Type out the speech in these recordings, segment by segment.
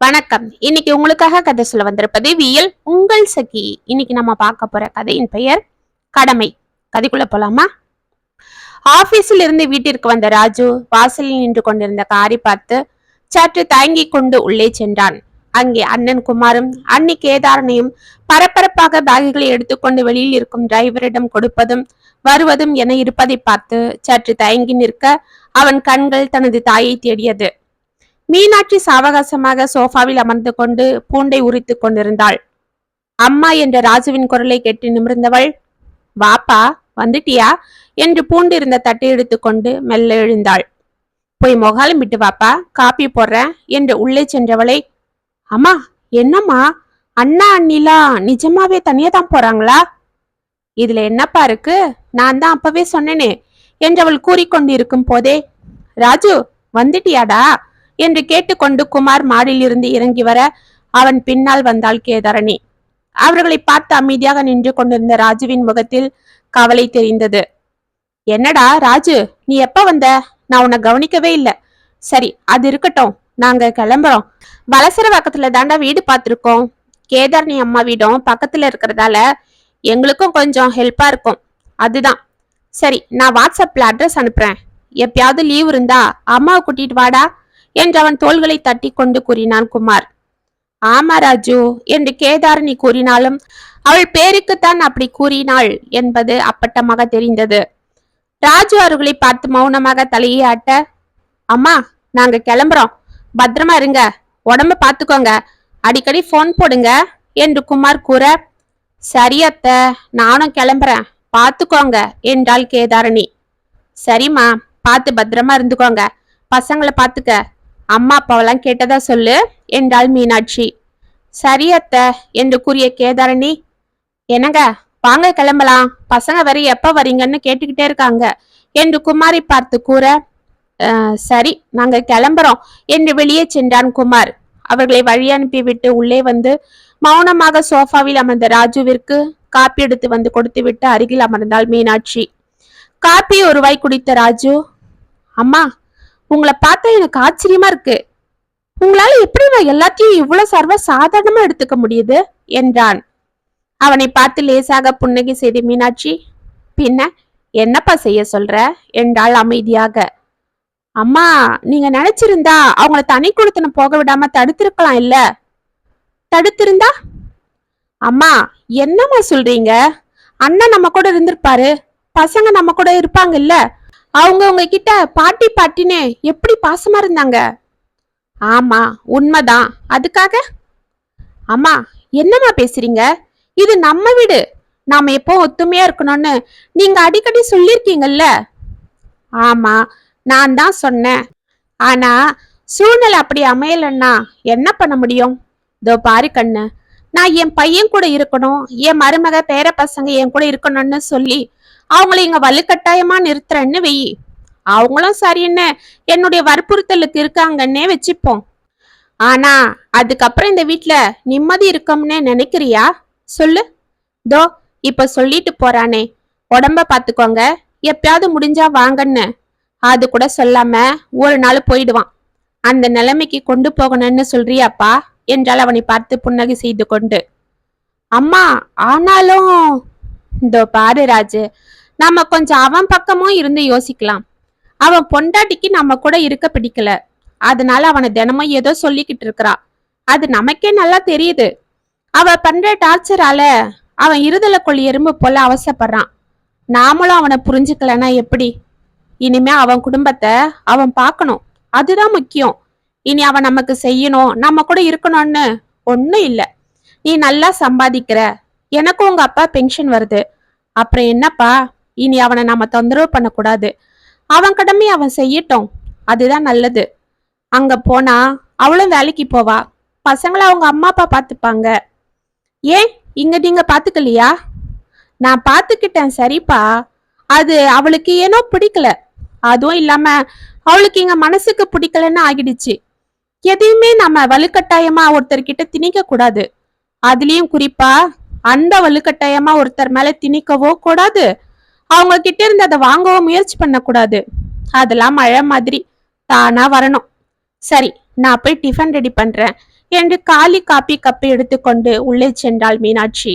வணக்கம். இன்னைக்கு உங்களுக்காக கதை சொல்ல வந்திருப்பது வியல் உங்கள் சகி. இன்னைக்கு நம்ம பார்க்க போற கதையின் பெயர் கடமை. கதைக்குள்ள போலாமா? ஆபீஸில் இருந்து வீட்டிற்கு வந்த ராஜு வாசலில் நின்று கொண்டிருந்த காரை பார்த்து சற்று தயங்கிக் கொண்டு உள்ளே சென்றான். அங்கே அண்ணன் குமாரும் அன்னி கேதாரனையும் பரபரப்பாக பேகுகளை எடுத்துக்கொண்டு வெளியில் இருக்கும் டிரைவரிடம் கொடுப்பதும் வருவதும் என இருப்பதை பார்த்து சற்று தயங்கி நிற்க அவன் கண்கள் தனது தாயை தேடியது. மீனாட்சி சாவகாசமாக சோஃபாவில் அமர்ந்து கொண்டு பூண்டை உரித்து கொண்டிருந்தாள். அம்மா என்ற ராஜுவின் குரலை கேட்டு நிமிர்ந்தவள் வாப்பா வந்துட்டியா? என்று பூண்டு இருந்த தட்டை எடுத்துக்கொண்டு மெல்ல எழுந்தாள். போய் முகாலம் விட்டு வாப்பா காப்பி போடுறேன் என்று உள்ளே சென்றவளை அம்மா என்னம்மா? அண்ணா அண்ணிலாம் நிஜமாவே தனியா தான் போறாங்களா? இதுல என்னப்பா இருக்கு? நான் தான் அப்பவே சொன்னேனே என்றவள் கூறிக்கொண்டிருக்கும் போதே ராஜு வந்துட்டியாடா? என்று கேட்டுக்கொண்டு குமார் மாடியிலிருந்து இறங்கி வர அவன் பின்னால் வந்தாள் கேதாரணி. அவர்களை பார்த்து அமைதியாக நின்று கொண்டிருந்த ராஜுவின் முகத்தில் கவலை தெரிந்தது. என்னடா ராஜு நீ எப்ப வந்த? நான் உன்னை கவனிக்கவே இல்லை. சரி அது இருக்கட்டும். நாங்க கிளம்புறோம். வலசரவாக்கத்துல தாண்டா வீடு பார்த்துருக்கோம். கேதாரணி அம்மா வீடும் பக்கத்துல இருக்கிறதால எங்களுக்கும் கொஞ்சம் ஹெல்ப்பா இருக்கும். அதுதான். சரி நான் வாட்ஸ்அப்ல அட்ரஸ் அனுப்புறேன். எப்பயாவது லீவ் இருந்தா அம்மாவை கூட்டிட்டு வாடா. என்று அவன் தோள்களை தட்டி கொண்டு கூறினான் குமார் ஆமா ராஜு என்று கேதாரணி கூறினாலும் அவள் பேருக்குத்தான் அப்படி கூறினாள் என்பது அப்பட்டமாக தெரிந்தது. ராஜு அவர்களை பார்த்து மௌனமாக தலையை ஆட்ட அம்மா நாங்க கிளம்புறோம். பத்திரமா இருங்க. உடம்ப பாத்துக்கோங்க. அடிக்கடி ஃபோன் போடுங்க என்று குமார் கூற சரி நானும் கிளம்புறேன். பாத்துக்கோங்க என்றாள் கேதாரணி. சரிம்மா பார்த்து பத்திரமா இருந்துக்கோங்க. பசங்களை பாத்துக்க. அம்மா அப்பாவெல்லாம் கேட்டதா சொல்லு என்றாள் மீனாட்சி. சரி அத்த என்று கூறிய கேதாரணி. என்னங்க வாங்க கிளம்பலாம். பசங்க வரை எப்ப வரீங்கன்னு கேட்டுக்கிட்டே இருக்காங்க என்று குமாரி பார்த்து கூற சரி நாங்க கிளம்புறோம் என்று வெளியே சென்றான் குமார். அவர்களை வழி அனுப்பிவிட்டு உள்ளே வந்து மௌனமாக சோஃபாவில் அமர்ந்த ராஜுவிற்கு காப்பி எடுத்து வந்து கொடுத்துவிட்டு அருகில் அமர்ந்தாள் மீனாட்சி. காப்பி ஒருவாய் குடித்த ராஜு அம்மா உங்களை பார்த்தா எனக்கு ஆச்சரியமா இருக்கு. உங்களால எப்படி நான் எல்லாத்தையும் இவ்வளவு சர்வ சாதாரணமா எடுத்துக்க முடியுது? என்றான். அவனை பார்த்து லேசாக புன்னகை செய்த மீனாட்சி பின்ன என்னப்பா செய்ய சொல்ற? என்றாள் அமைதியாக. அம்மா நீங்க நினைச்சிருந்தா அவங்கள தனி கொடுத்தன போக விடாம தடுத்திருக்கலாம் இல்ல? தடுத்திருந்தா? அம்மா என்னம்மா சொல்றீங்க? அண்ணன் நம்ம கூட இருந்திருப்பாரு. பசங்க நம்ம கூட இருப்பாங்கல்ல அவங்க உங்ககிட்ட பாட்டி பாட்டினே எப்படி பாசமா இருந்தாங்க? ஆமா உண்மைதான். அதுக்காக? அம்மா என்னம்மா பேசுறீங்க? இது நம்ம வீடு. நாம எப்போ ஒத்துமையா இருக்கணும்னு நீங்க அடிக்கடி சொல்லியிருக்கீங்கல்ல? ஆமா நான் தான் சொன்னேன். ஆனா சூழ்நிலை அப்படி அமையலன்னா என்ன பண்ண முடியும்? இதோ பாரு கண்ணு. நான் என் பையன் கூட இருக்கணும் என் மருமக பேர பசங்க என் கூட இருக்கணும்னு சொல்லி அவங்கள இங்க வலுக்கட்டாயமா நிறுத்துறேன்னு வெயி அவங்களும் சரின்னு என்னுடைய வற்புறுத்தலுக்கு இருக்காங்கன்னே வச்சுப்போம். ஆனா அதுக்கப்புறம் இந்த வீட்டுல நிம்மதி இருக்கும்னு நினைக்கிறியா? சொல்லு. தோ இப்ப சொல்லிட்டு போறானே. உடம்ப பாத்துக்கோங்க. எப்பயாவது முடிஞ்சா வாங்கன்னு. அது கூட சொல்லாம ஒரு நாள் போயிடுவான். அந்த நிலைமைக்கு கொண்டு போகணும்னு சொல்றியாப்பா? என்றால் அவனை பார்த்து புன்னகை செய்து கொண்டு. அம்மா ஆனாலும் இதோ பாரு ராஜு. நம்ம கொஞ்சம் அவன் பக்கமும் இருந்து யோசிக்கலாம். அவன் பொண்டாட்டிக்கு நம்ம கூட இருக்க பிடிக்கல. அதனால அவனை தினமும் ஏதோ சொல்லிக்கிட்டு இருக்கிறா. அது நமக்கே நல்லா தெரியுது. அவ பண்ற டார்ச்சரால அவன் இருதலை கொள்ளி எறும்பு போல அவசப்படுறான். நாமளும் அவனை புரிஞ்சுக்கலன்னா எப்படி? இனிமே அவன் குடும்பத்தை அவன் பார்க்கணும். அதுதான் முக்கியம். இனி அவன் நமக்கு செய்யணும் நம்ம கூட இருக்கணும்னு ஒன்றும் இல்லை. நீ நல்லா சம்பாதிக்கிற. எனக்கும் உங்க அப்பா பென்ஷன் வருது. அப்புறம் என்னப்பா? இனி அவனை நாம தொந்தரவு பண்ணக்கூடாது. அவன் கடமையை அவன் செய்யட்டும். அதுதான் நல்லது. அங்க போனா அவளும் வேலைக்கு போவா. பசங்களை அவங்க அம்மா அப்பா பார்த்துப்பாங்க. ஏன்? இங்க நீங்க பாத்துக்கலையா நான் பாத்துக்கிட்டேன் சரிப்பா. அது அவளுக்கு ஏனோ பிடிக்கல. அதுவும் இல்லாம அவளுக்கு இங்க மனசுக்கு பிடிக்கலன்னு ஆகிடுச்சு. எதையுமே நம்ம வலுக்கட்டாயமா ஒருத்தர்கிட்ட திணிக்க கூடாது. அதுலயும் குறிப்பா அந்த வலுக்கட்டாயமா ஒருத்தர் மேல திணிக்கவோ கூடாது. அவங்க கிட்ட இருந்து அதை வாங்கவும் முயற்சி பண்ணக்கூடாது. அதெல்லாம் மழை மாதிரி தானா வரணும். சரி நான் போய் டிஃபன் ரெடி பண்றேன். என்று காலி காப்பி கப்பை எடுத்துக்கொண்டு உள்ளே சென்றாள் மீனாட்சி.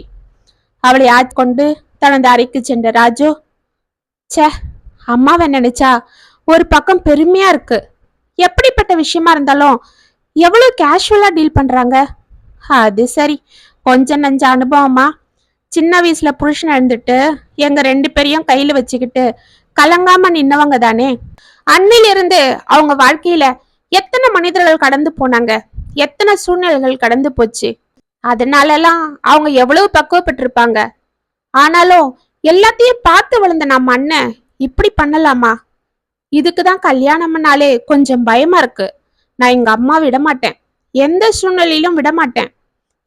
அவளை ஆட்கொண்டு தனது அறைக்கு சென்ற ராஜு ச்சே அம்மாவை நினைச்சா ஒரு பக்கம் பெருமையா இருக்கு. எப்படிப்பட்ட விஷயமா இருந்தாலும் எவ்வளவு கேஷுவலா டீல் பண்றாங்க? அது சரி கொஞ்சம் நஞ்ச அனுபவமா? சின்ன வயசுல புருஷன் எழுந்துட்டு எங்க ரெண்டு பேரையும் கையில வச்சுக்கிட்டு கலங்காம நின்னவங்க தானே? அன்னிலிருந்து அவங்க வாழ்க்கையில எத்தனை மனிதர்கள் கடந்து போனாங்க? எத்தனை சூழ்நிலைகள் கடந்து போச்சு? அதனாலலாம் அவங்க எவ்வளவு பக்குவப்பட்டிருப்பாங்க? ஆனாலும் எல்லாத்தையும் பார்த்து வளர்ந்த நம்ம அண்ணன் இப்படி பண்ணலாமா? இதுக்கு தான் கல்யாணம்னாலே கொஞ்சம் பயமா இருக்கு. நான் எங்க அம்மா விட மாட்டேன் எந்த சூழ்நிலையிலும் விட மாட்டேன்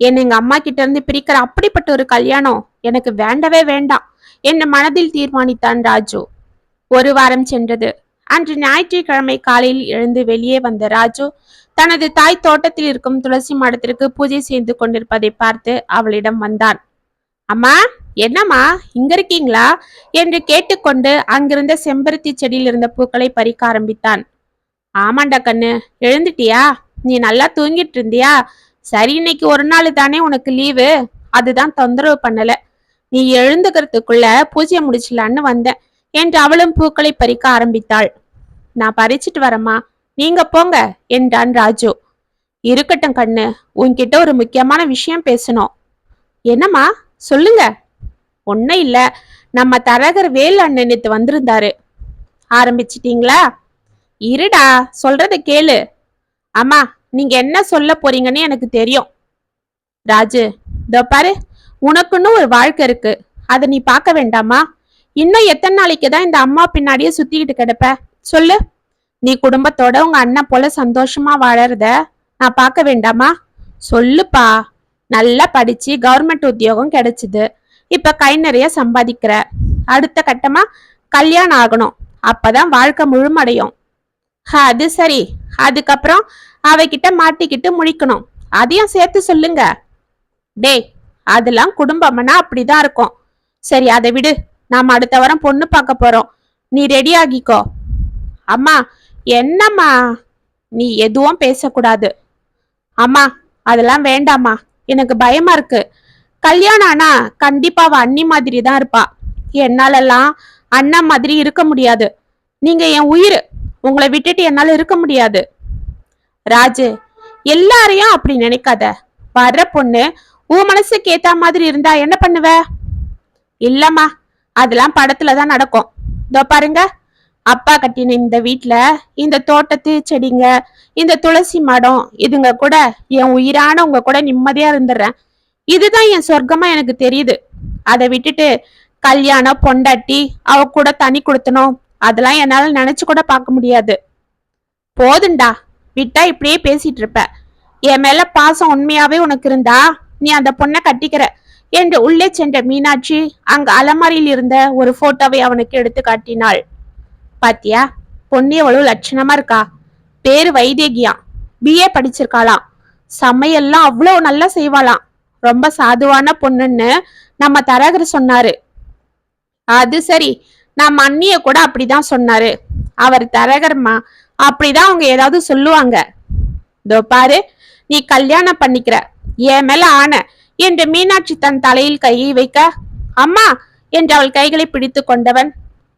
என்னை எங்க அம்மா கிட்ட இருந்து பிரிக்கிற அப்படிப்பட்ட ஒரு கல்யாணம் எனக்கு வேண்டவே வேண்டாம். என் மனதில் தீர்மானித்தான் ராஜு. ஒரு வாரம் சென்றது. அன்று ஞாயிற்றுக்கிழமை காலையில் எழுந்து வெளியே வந்த ராஜு தனது தாய் தோட்டத்தில் இருக்கும் துளசி மாடத்திற்கு பூஜை செய்து கொண்டிருப்பதை பார்த்து அவளிடம் வந்தான். அம்மா என்னம்மா இங்க இருக்கீங்களா? என்று கேட்டுக்கொண்டு அங்கிருந்த செம்பருத்தி செடியில் இருந்த பூக்களை பறிக்க ஆரம்பித்தான். ஆமாண்டா கண்ணு எழுந்துட்டியா? நீ நல்லா தூங்கிட்டு இருந்தியா? சரி இன்னைக்கு ஒரு நாள் தானே உனக்கு லீவு அதுதான் தொந்தரவு பண்ணல. நீ எழுந்துக்கிறதுக்குள்ள பூஜையை முடிச்சிடலான்னு வந்தேன். என்று அவளும் பூக்களை பறிக்க ஆரம்பித்தாள். நான் பறிச்சிட்டு வரேம்மா. நீங்க போங்க என்றான் ராஜு. இருக்கட்டும் கண்ணு உன்கிட்ட ஒரு முக்கியமான விஷயம் பேசணும். என்னம்மா? சொல்லுங்க. ஒன்றும் இல்லை. நம்ம தரகர் வேல் அண்ணன் நேத்து வந்திருந்தாரு. ஆரம்பிச்சிட்டீங்களா? இருடா சொல்றத கேளு. அம்மா நீங்க என்ன சொல்ல போறீங்கன்னு எனக்கு தெரியும். ராஜு இதோ பாரு உனக்குன்னு ஒரு வாழ்க்கை இருக்கு. அதை நீ பார்க்க வேண்டாமா? இன்னும் எத்தனை நாளைக்கு தான் இந்த அம்மா பின்னாடியே சுத்திக்கிட்டு கிடப்ப? சொல்லு. நீ குடும்பத்தோட உங்க அண்ணன் போல சந்தோஷமா வாழறத நான் பார்க்க வேண்டாமா? சொல்லுப்பா. நல்லா படிச்சு கவர்மெண்ட் உத்தியோகம் கிடைச்சிது. இப்ப கை நிறைய சம்பாதிக்கிற. அடுத்த கட்டமா கல்யாணம் ஆகணும். அப்பதான் வாழ்க்கை முழுமடையும். அது சரி. அதுக்கப்புறம் அவகிட்ட மாட்டிக்கிட்டு முழிக்கணும். அதையும் சேர்த்து சொல்லுங்க. டேய் அதெல்லாம் குடும்பம்னா அப்படிதான் இருக்கும். சரி அதை விடு. நாம அடுத்த வாரம் பொண்ணு பார்க்க போறோம். நீ ரெடி ஆகிக்கோ. அம்மா என்னம்மா? நீ எதுவும் பேசக்கூடாது. அம்மா அதெல்லாம் வேண்டாம்மா. எனக்கு பயமா இருக்கு. கல்யாணம் ஆனா கண்டிப்பா அவ அண்ணி மாதிரி தான் இருப்பா. என்னாலெல்லாம் அண்ணன் மாதிரி இருக்க முடியாது. நீங்க என் உயிர். உங்களை விட்டுட்டு என்னால இருக்க முடியாது. ராஜு எல்லாரையும் அப்படி நினைக்காத. வர்ற பொண்ணு உன் மனசுக்கு ஏத்த மாதிரி இருந்தா என்ன பண்ணுவ? இல்லம்மா அதெல்லாம் படத்துல தான் நடக்கும். இதோ பாருங்க அப்பா கட்டின இந்த வீட்ல இந்த தோட்டத்து செடிங்க இந்த துளசி மடம் இதுங்க கூட என் உயிரான உங்க கூட நிம்மதியா இருந்துடுறேன் இதுதான் என் சொர்க்கமா எனக்கு தெரியுது. அதை விட்டுட்டு கல்யாணம் பொண்டாட்டி அவ கூட தனி கொடுத்தனும். அதெல்லாம் என்னால நினைச்சு கூட பார்க்க முடியாது. போதுண்டா. விட்டா இப்படியே பேசிட்டு இருப்ப. என் மேல பாசம் உண்மையாவே உனக்கு இருந்தா நீ அந்த பொண்ணை கட்டிக்கிற. என்று உள்ளே சென்ற மீனாட்சி அங்க அலமாரியில் இருந்த ஒரு போட்டோவை அவனுக்கு எடுத்து காட்டினாள். பாத்தியா? பொண்ணு எவ்வளவு லட்சணமா இருக்கா? பேரு வைதேகியா. பிஏ படிச்சிருக்காளாம். சமையல்லாம் அவ்வளவு நல்லா செய்வாளாம். ரொம்ப சாதுவான பொண்ணுன்னு நம்ம தரகர் சொன்னாரு. அது சரி. நம்ம அண்ணிய கூட அப்படிதான் சொன்னாரு. அவர் தரகர்மா அப்படிதான் அவங்க ஏதாவது சொல்லுவாங்க. இதோ பாரு நீ கல்யாணம் பண்ணிக்கிற என் மேல ஆன என்று மீனாட்சி தன் தலையில் கையை வைக்க அம்மா என்று அவள் கைகளை பிடித்து கொண்டவன்.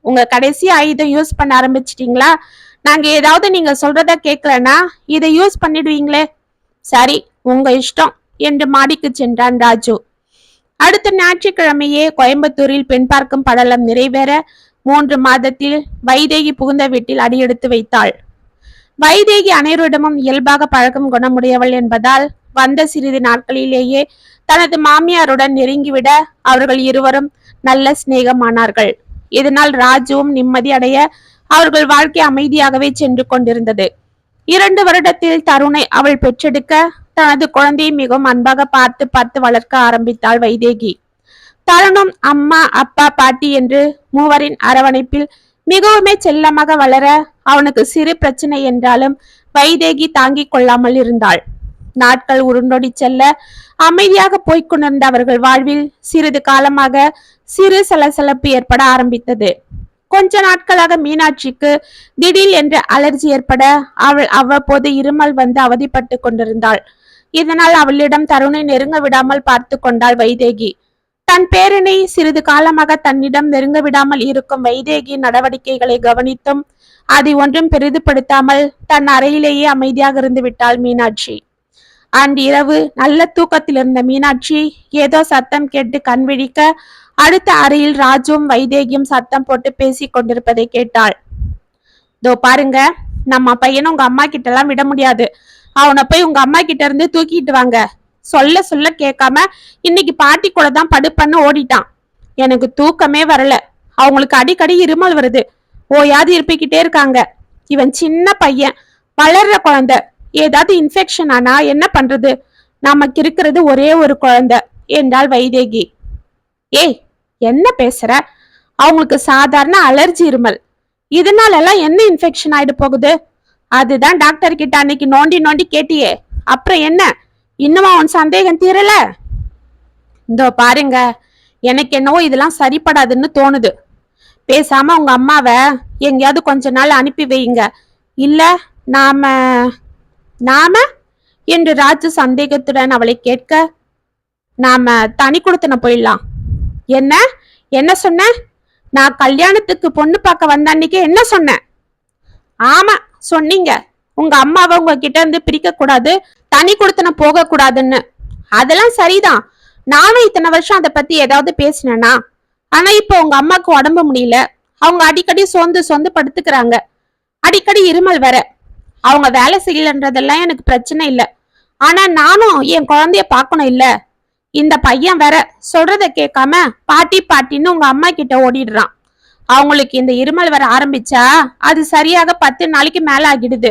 உங்க கடைசி ஆயுதம் யூஸ் பண்ண ஆரம்பிச்சிட்டீங்களா? நாங்க ஏதாவது நீங்க சொல்றத கேக்கலன்னா இதை யூஸ் பண்ணிடுவீங்களே. சரி உங்க இஷ்டம் என்று மாடிக்கு சென்றான் ராஜு. அடுத்த ஞாயிற்றுக்கிழமையே கோயம்புத்தூரில் பெண் பார்க்கும் படலம் நிறைவேற மூன்று மாதத்தில் வைதேகி புகுந்த வீட்டில் அடியெடுத்து வைத்தாள். வைதேகி அனைவரிடமும் இயல்பாக பழக்கம் குணமுடையவள் என்பதால் வந்த சிறிது நாட்களிலேயே தனது மாமியாருடன் நெருங்கிவிட அவர்கள் இருவரும் நல்ல சிநேகமானார்கள். இதனால் ராஜுவும் நிம்மதி அடைய அவர்கள் வாழ்க்கை அமைதியாகவே சென்று கொண்டிருந்தது. இரண்டு வருடத்தில் தருணை அவள் பெற்றெடுக்க தனது குழந்தையை மிகவும் அன்பாக பார்த்து பார்த்து வளர்க்க ஆரம்பித்தாள் வைதேகி. தருணம் அம்மா அப்பா பாட்டி என்று மூவரின் அரவணைப்பில் மிகவுமே செல்லமாக வளர அவனுக்கு சிறு பிரச்சனை என்றாலும் வைதேகி தாங்கிக் கொள்ளாமல் இருந்தாள். நாட்கள் உருண்டோடி செல்ல அமைதியாக போய்கொண்டிருந்த அவர்கள் வாழ்வில் சிறிது காலமாக சிறு சலசலப்பு ஏற்பட ஆரம்பித்தது. கொஞ்ச நாட்களாக மீனாட்சிக்கு திடீர் என்ற அலர்ஜி ஏற்பட அவள் அவ்வப்போது இருமல் வந்து அவதிப்பட்டு கொண்டிருந்தாள். இதனால் அவளிடம் தருணை நெருங்க விடாமல் பார்த்து கொண்டாள் வைதேகி. தன் பேரனை சிறிது காலமாக தன்னிடம் நெருங்க விடாமல் இருக்கும் வைதேகி நடவடிக்கைகளை கவனித்தும் அதை ஒன்றும் பெரிதுபடுத்தாமல் தன் அறையிலேயே அமைதியாக இருந்து விட்டாள் மீனாட்சி. அன்று இரவு நல்ல தூக்கத்தில் இருந்த மீனாட்சி ஏதோ சத்தம் கேட்டு கண் விழிக்க அடுத்த அறையில் ராஜுவும் வைதேகியும் சத்தம் போட்டு பேசி கொண்டிருப்பதை கேட்டாள். இதோ பாருங்க நம்ம பையனை உங்க அம்மா கிட்ட எல்லாம் விட முடியாது. அவனை போய் உங்க அம்மா கிட்ட இருந்து தூக்கிட்டு வாங்க. சொல்ல சொல்ல கேட்காம இன்னைக்கு பாட்டி கூட தான் படுப்பன்னு ஓடிட்டான். எனக்கு தூக்கமே வரல. அவங்களுக்கு அடிக்கடி இருமல் வருது. ஓயாது இருப்பிக்கிட்டே இருக்காங்க. இவன் சின்ன பையன். வளர்ற குழந்தை. ஏதாவது இன்ஃபெக்ஷன் ஆனா என்ன பண்றது? நமக்கு இருக்கிறது ஒரே ஒரு குழந்தை. என்றாள் வைதேகி. ஏய் என்ன பேசுற? அவங்களுக்கு சாதாரண அலர்ஜி இருமல். இதனால எல்லாம் என்ன இன்ஃபெக்ஷன் ஆயிடு போகுது? அதுதான் டாக்டர் கிட்ட அன்னைக்கு நோண்டி நோண்டி கேட்டியே. அப்புறம் என்ன? இன்னுமா உன் சந்தேகம் தீரல? இதோ பாருங்க எனக்கு என்னவோ இதெல்லாம் சரிப்படாதுன்னு தோணுது. பேசாம உங்க அம்மாவை எங்கேயாவது கொஞ்ச நாள் அனுப்பி வையுங்க. இல்ல நாம நாம? என்று ராஜு சந்தேகத்துடன் அவளை கேட்க நாம தனி கொடுத்தன போயிடலாம். என்ன? என்ன சொன்ன? நான் கல்யாணத்துக்கு பொண்ணு பார்க்க வந்த அன்னைக்கு என்ன சொன்னேன் ஆமா சொன்னீங்க. உங்க அம்மாவை உங்ககிட்ட இருந்து பிரிக்க கூடாது தனி கொடுத்தன போக கூடாதுன்னு அதெல்லாம் சரிதான். நானும் இத்தனை வருஷம் அதை பத்தி ஏதாவது பேசினேனா? ஆனா இப்போ உங்க அம்மாக்கு உடம்பு முடியல. அவங்க அடிக்கடி சோர்ந்து சோர்ந்து படுத்துக்கிறாங்க. அடிக்கடி இருமல் வேற. அவங்க வேலை செய்யலன்றதெல்லாம் எனக்கு பிரச்சனை இல்லை. ஆனா நானும் என் குழந்தைய பார்க்கணும் இல்ல. இந்த பையன் வேற சொல்றத கேட்காம பாட்டி பாட்டின்னு உங்க அம்மா கிட்ட ஓடிடுறான். அவங்களுக்கு இந்த இருமல் வர ஆரம்பிச்சா அது சரியாக பத்து நாளைக்கு மேல ஆகிடுது.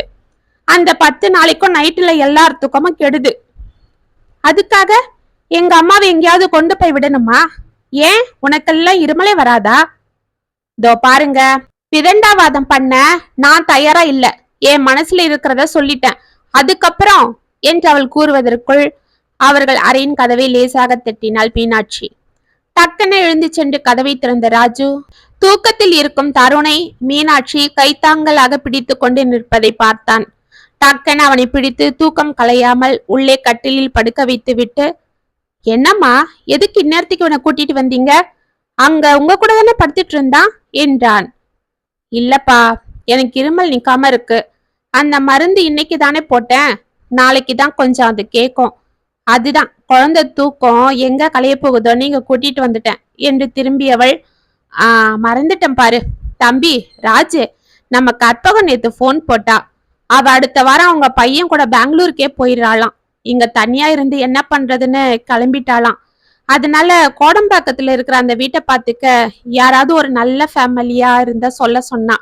அந்த பத்து நாளைக்கும் நைட்டுல எல்லாத்துக்கும் கெடுது. அதுக்காக எங்க அம்மாவை எங்கேயாவது கொண்டு போய் விடணுமா? ஏன்? உனக்கெல்லாம் இருமலே வராதா? இதோ பாருங்க. விதண்டாவாதம் பண்ண நான் தயாரா இல்ல. என் மனசுல இருக்கிறத சொல்லிட்டேன். அதுக்கப்புறம் என்று அவள் கூறுவதற்குள் அவர்கள் அறையின் கதவை லேசாக தட்டினாள் மீனாட்சி. டக்குன்னு எழுந்து சென்று கதவை திறந்த ராஜு தூக்கத்தில் இருக்கும் தருணை மீனாட்சி கைத்தாங்கலாக பிடித்து கொண்டு நிற்பதை பார்த்தான். டக்கன் அவனை பிடித்து தூக்கம் கலையாமல் உள்ளே கட்டிலில் படுக்க வைத்து விட்டு என்னம்மா எதுக்கு இந்நேரத்துக்கு இவனை கூட்டிட்டு வந்தீங்க? அங்க உங்க கூட தானே படுத்துட்டு இருந்தான்? என்றான். இல்லப்பா எனக்கு இருமல் நிக்காம இருக்கு. அந்த மருந்து இன்னைக்கு தானே போட்டேன். நாளைக்கு தான் கொஞ்சம் அது கேட்கும். அதுதான் குழந்தை தூக்கம் எங்க கலைய போகுதோ நீங்க கூட்டிட்டு வந்துட்டேன் என்று திரும்பியவள் ஆஹ் மறந்துட்டேன் பாரு. தம்பி ராஜு நம்ம கற்பகம் நேத்து ஃபோன் போட்டா. அவ அடுத்த வாரம் அவங்க பையன் கூட பெங்களூருக்கே போயிடுறாளாம். இங்க தனியா இருந்து என்ன பண்றதுன்னு கிளம்பிட்டாளாம். அதனால கோடம்பாக்கத்துல இருக்கிற அந்த வீட்டை பார்த்துக்க யாராவது ஒரு நல்ல ஃபேமிலியா இருந்தா சொல்ல சொன்னா.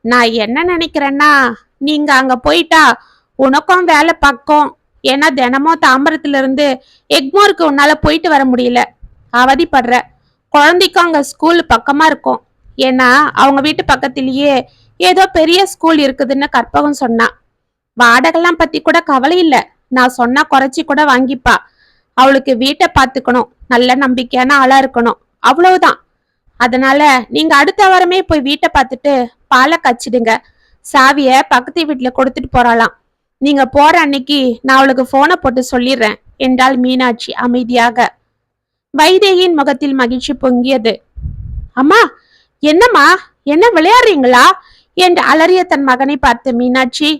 நான் என்ன நினைக்கிறேன்னா நீங்க அங்க போயிட்டா உனக்கும் வேலை பக்கம். ஏன்னா தினமும் தாம்பரத்துல இருந்து எக்மோருக்கு உன்னால போயிட்டு வர முடியல. அவதிப்படுற. குழந்தைக்கும் அங்க ஸ்கூல் பக்கமா இருக்கும். ஏன்னா அவங்க வீட்டு பக்கத்திலேயே ஏதோ பெரிய ஸ்கூல் இருக்குதுன்னு கற்பகம் சொன்னா. வாடகைலாம் பத்தி கூட கவலை இல்ல. நான் சொன்னா குறைச்சி கூட வாங்கிப்பா. அவளுக்கு வீட்டை பார்த்துக்கணும். நல்ல நம்பிக்கையான ஆளா இருக்கணும். அவ்வளவுதான். அதனால நீங்க அடுத்த வாரமே போய் வீட்டை பார்த்துட்டு பாலை கச்சிடுங்க சாவிய பக்கத்து வீட்டுல கொடுத்துட்டு போறாளாம். நீங்க போற அன்னைக்கு நான் அவளுக்கு போனை போட்டு சொல்லிடுறேன். என்றாள் மீனாட்சி அமைதியாக. வைதேகியின் முகத்தில் மகிழ்ச்சி பொங்கியது. அம்மா என்னம்மா? என்ன விளையாடுறீங்களா? என்று அலறிய தன் மகனை பார்த்து மீனாட்சி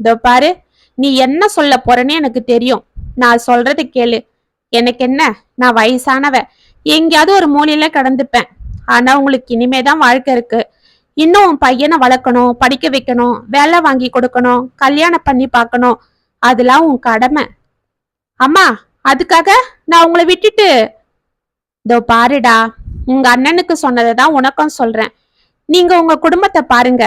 இதோ பாரு நீ என்ன சொல்ல போறேன்னு எனக்கு தெரியும். நான் சொல்றது கேளு. எனக்கு என்ன? நான் வயசானவ. எங்கேயாவது ஒரு மூலையில கடந்துப்பேன். ஆனா உங்களுக்கு இனிமேதான் வாழ்க்கை இருக்கு. இன்னும் உன் பையனை வளர்க்கணும் படிக்க வைக்கணும் வேலை வாங்கி கொடுக்கணும் கல்யாணம் பண்ணி பார்க்கணும். அதெல்லாம் உன் கடமை. அம்மா அதுக்காக நான் உங்களை விட்டுட்டு. இதோ பாருடா உங்க அண்ணனுக்கு சொன்னதை தான் உனக்கும் சொல்றேன். நீங்க உங்க குடும்பத்தை பாருங்க.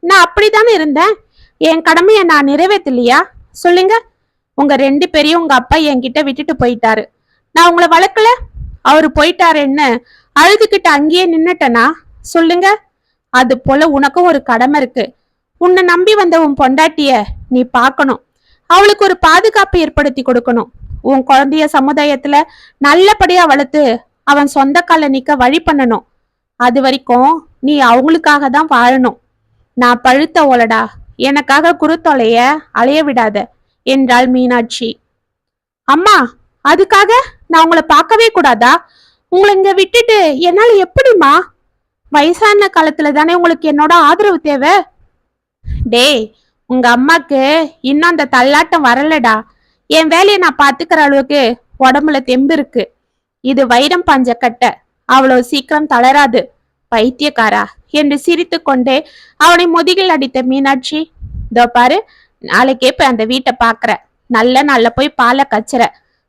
நான் அப்படிதானே இருந்தேன். என் கடமையை நான் நிறைவேற்றலையா? சொல்லுங்க. உங்க ரெண்டு பேரையும் உங்க அப்பா என்கிட்ட விட்டுட்டு போயிட்டாரு. நான் உங்களை வளர்க்கல? அவரு போயிட்டாருன்னு அழுதுகிட்டு அங்கேயே நின்னுட்டனா? சொல்லுங்க. அது போல உனக்கும் ஒரு கடமை இருக்கு. உன்னை நம்பி வந்த உன் பொண்டாட்டிய நீ பார்க்கணும். அவளுக்கு ஒரு பாதுகாப்பு ஏற்படுத்தி கொடுக்கணும். உன் குழந்தைய சமுதாயத்துல நல்லபடியா வளர்த்து அவன் சொந்த கால நிக்க வழி பண்ணணும். அது வரைக்கும் நீ அவங்களுக்காக தான் வாழணும். நான் பழுத்த ஓலடா. எனக்காக குருத்தொலைய அலைய விடாத என்றாள் மீனாட்சி. அம்மா அதுக்காக நான் உங்களை பார்க்கவே கூடாதா? உங்களை இங்க விட்டுட்டு என்னால எப்படிம்மா? வயசான காலத்துல தானே உங்களுக்கு என்னோட ஆதரவு தேவை? டேய் உங்க அம்மாக்கு இன்னும் அந்த தள்ளாட்டம் வரலடா. என் வேலையை நான் பாத்துக்கிற அளவுக்கு உடம்புல தெம்பு இருக்கு. இது வைரம் பஞ்ச கட்டை அவ்வளவு சீக்கிரம் தளராது. பைத்தியக்காரா? என்று சிரித்து கொண்டே அவனை முதுகில் அடித்த மீனாட்சி இதோ பாரு நாளைக்கே போய் அந்த வீட்டை பாக்குற நல்ல நல்ல போய் பாலை கச்சுற.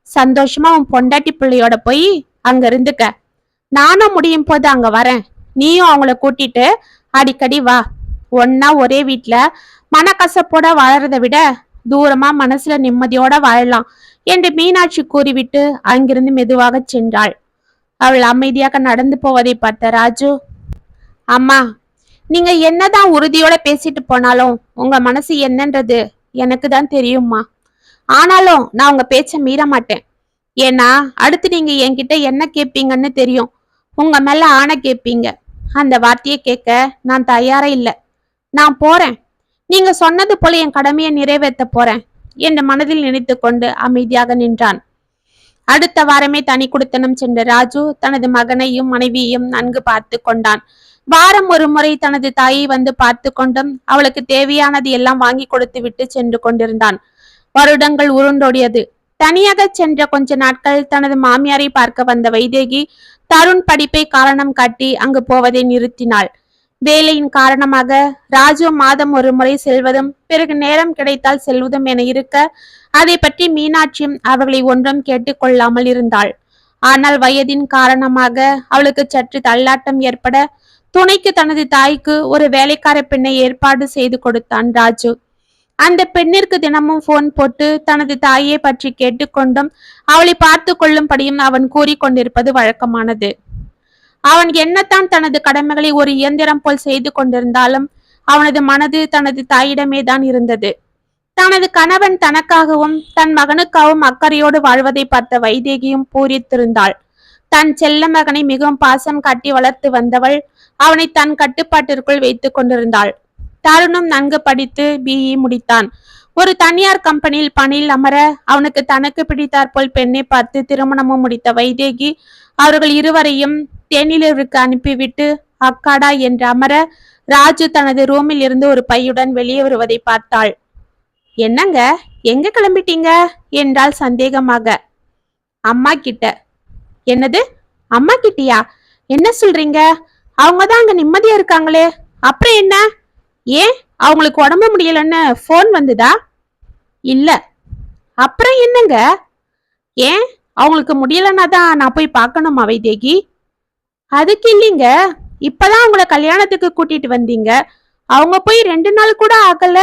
சந்தோஷமா உன் பொண்டாட்டி பிள்ளையோட போய் அங்க இருந்துக்க. நானும் முடியும் போது அங்க வரேன். நீயும் அவங்கள கூட்டிட்டு அடிக்கடி வா. ஒன்னா ஒரே வீட்ல மனக்கசப்போட வாழறதை விட தூரமா மனசுல நிம்மதியோட வாழலாம் என்று மீனாட்சி கூறிவிட்டு அங்கிருந்து மெதுவாக சென்றாள். அவள் அமைதியாக நடந்து போவதை பார்த்த ராஜு அம்மா நீங்க என்னதான் உறுதியோட பேசிட்டு போனாலும் உங்க மனசு என்னன்றது எனக்கு தான் தெரியும்மா. ஆனாலும் நான் உங்க பேச்ச மீற மாட்டேன். ஏன்னா அடுத்து நீங்க என்கிட்ட என்ன கேட்பீங்கன்னு தெரியும். உங்க மேல ஆணை கேட்பீங்க அந்த வார்த்தையை கேட்க நான் தயாரா இல்ல. நான் போறேன். நீங்க சொன்னது போல என் கடமையை நிறைவேற்ற போறேன். என்று மனதில் நினைத்து கொண்டு அமைதியாக நின்றான். அடுத்த வாரமே தனி குடுத்தனம் சென்ற ராஜு தனது மகனையும் மனைவியையும் நன்கு பார்த்து கொண்டான். வாரம் ஒரு முறை தனது தாயை வந்து பார்த்து கொண்டும் அவளுக்கு தேவையானது எல்லாம் வாங்கி கொடுத்து விட்டு சென்று கொண்டிருந்தான். வருடங்கள் உருண்டோடியது. தனியாக சென்ற கொஞ்ச நாட்கள் தனது மாமியாரை பார்க்க வந்த வைதேகி தருண் படிப்பை காரணம் காட்டி அங்கு போவதை நிறுத்தினாள். வேலையின் காரணமாக ராஜு மாதம் ஒரு முறை செல்வதும் பிறகு நேரம் கிடைத்தால் செல்வதும் என இருக்க அதை பற்றி மீனாட்சியும் அவர்களை ஒன்றும் கேட்டுக்கொள்ளாமல் இருந்தாள். ஆனால் வயதின் காரணமாக அவளுக்கு சற்று தள்ளாட்டம் ஏற்பட துணைக்கு தனது தாய்க்கு ஒரு வேலைக்கார பெண்ணை ஏற்பாடு செய்து கொடுத்தான் ராஜு. அந்த பெண்ணிற்கு தினமும் போன் போட்டு தனது தாயை பற்றி கேட்டுக்கொண்டும் அவளை பார்த்து கொள்ளும்படியும் அவன் கூறிக்கொண்டிருப்பது வழக்கமானது. அவன் என்னத்தான் தனது கடமைகளை ஒரு இயந்திரம் போல் செய்து கொண்டிருந்தாலும் அவனது மனது தனது தாயிடமே தான் இருந்தது. தனது கணவன் தனக்காகவும் தன் மகனுக்காகவும் அக்கறையோடு வாழ்வதை பார்த்த வைதேகியும் பூரித்திருந்தாள். தன் செல்ல மகனை மிகவும் பாசம் காட்டி வளர்த்து வந்தவள் அவனை தன் கட்டுப்பாட்டிற்குள் வைத்துக் கொண்டிருந்தாள். தருணும் நன்கு படித்து பிஇ முடித்தான். ஒரு தனியார் கம்பெனியில் பணியில் அமர அவனுக்கு தனக்கு பிடித்தாற்போல் பெண்ணை பார்த்து திருமணமும் முடித்த வைதேகி அவர்கள் இருவரையும் தேனிலூருக்கு அனுப்பிவிட்டு அக்காடா என்று அமர ராஜு தனது ரூமில் இருந்து ஒரு பையுடன் வெளியே வருவதை பார்த்தாள். என்னங்க? எங்க கிளம்பிட்டீங்க? என்றால் சந்தேகமாக. அம்மா கிட்ட. என்னது? அம்மா கிட்டியா? என்ன சொல்றீங்க? அவங்க தான் அங்க நிம்மதியா இருக்காங்களே. அப்புறம் என்ன? ஏன்? அவங்களுக்கு உடம்பு முடியலன்னு ஃபோன் வந்துதா? இல்ல. அப்புறம் என்னங்க? ஏன்? அவங்களுக்கு முடியலன்னா தான் நான் போய் பார்க்கணுமா வைதேகி அதுக்கு இல்லைங்க. இப்பதான் அவங்கள கல்யாணத்துக்கு கூட்டிட்டு வந்தீங்க. அவங்க போய் ரெண்டு நாள் கூட ஆகல.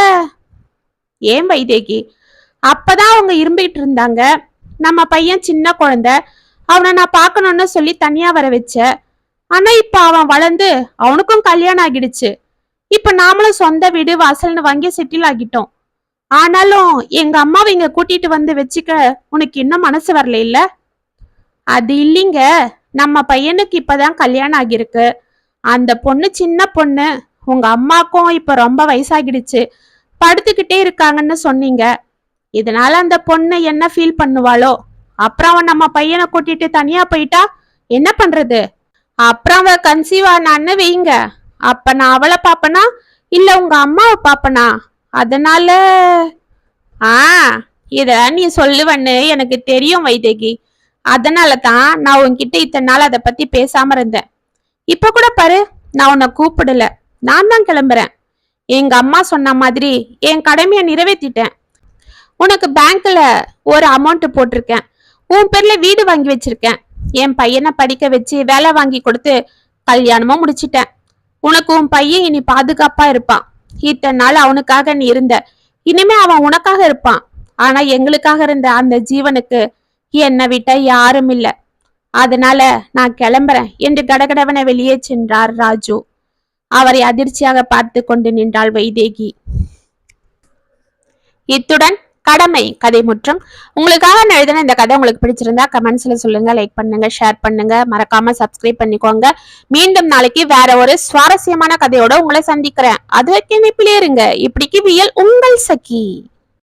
ஏன் வைதேகி? அப்பதான் அவங்க இரும்பிட்டு இருந்தாங்க. நம்ம பையன் சின்ன குழந்தை. அவனை நான் பார்க்கணும்னு சொல்லி தனியா வர வச்சேன் ஆனா இப்ப அவன் வளர்ந்து அவனுக்கும் கல்யாணம் ஆகிடுச்சு. இப்ப நாமளும் சொந்த வீடு வாசல்னு வாங்கி செட்டில் ஆகிட்டோம். ஆனாலும் எங்க அம்மாவை இங்க கூட்டிட்டு வந்து வச்சுக்க உனக்கு இன்னும் மனசு வரல இல்ல அது இல்லைங்க. நம்ம பையனுக்கு இப்பதான் கல்யாணம் ஆகியிருக்கு. அந்த பொண்ணு சின்ன பொண்ணு. உங்க அம்மாக்கும் இப்ப ரொம்ப வயசாகிடுச்சு. படுத்துக்கிட்டே இருக்காங்கன்னு சொன்னீங்க. இதனால அந்த பொண்ணு என்ன ஃபீல் பண்ணுவாளோ? அப்புறம் அவன் நம்ம பையனை கூட்டிட்டு தனியா போயிட்டா என்ன பண்றது? அப்புறம் அவ கன்சீவ் ஆனான்னு வைங்க. அப்ப நான் அவளை பாப்பனா இல்ல உங்க அம்மாவை பாப்பனா அதனால ஆ இத நீ சொல்லுவன்னு எனக்கு தெரியும் வைதேகி. அதனால தான் நான் உன்கிட்ட இத்தனை நாள் அதை பத்தி பேசாம இருந்தேன். இப்ப கூட பாரு நான் உன்னை கூப்பிடல. நான் தான் கிளம்புறேன். எங்க அம்மா சொன்ன மாதிரி என் கடமையை நிறைவேற்றிட்டேன் உனக்கு பேங்க்ல ஒரு அமௌண்ட் போட்டிருக்கேன். உன் பேர்ல வீடு வாங்கி வச்சிருக்கேன். என் பையனை படிக்க வச்சு வேலை வாங்கி கொடுத்து கல்யாணமும் முடிச்சிட்டேன். உனக்கு உன் பையன் இனி பாதுகாப்பா இருப்பான். இத்தனை நாள் அவனுக்காக நீ இருந்த. இனிமே அவன் உனக்காக இருப்பான். ஆனா எங்களுக்காக இருந்த அந்த ஜீவனுக்கு என்னை விட்ட யாரும் இல்லை. அதனால நான் கிளம்புறேன் என்று கடகடவனை வெளியே சென்றார் ராஜு. அவரை அதிர்ச்சியாக பார்த்து கொண்டு நின்றாள் வைதேகி. இத்துடன் கடமை கதை முற்றம். உங்களுக்காக நான் எழுதின இந்த கதை உங்களுக்கு பிடிச்சிருந்தா கமெண்ட்ஸ்ல சொல்லுங்க லைக் பண்ணுங்க ஷேர் பண்ணுங்க. மறக்காம சப்ஸ்கிரைப் பண்ணிக்கோங்க. மீண்டும் நாளைக்கு வேற ஒரு சுவாரஸ்யமான கதையோட உங்களை சந்திக்கிறேன். அது வரைக்கும் இணைப்பிலே இருங்க. இப்படிக்கு வியல் உங்கள் சகி.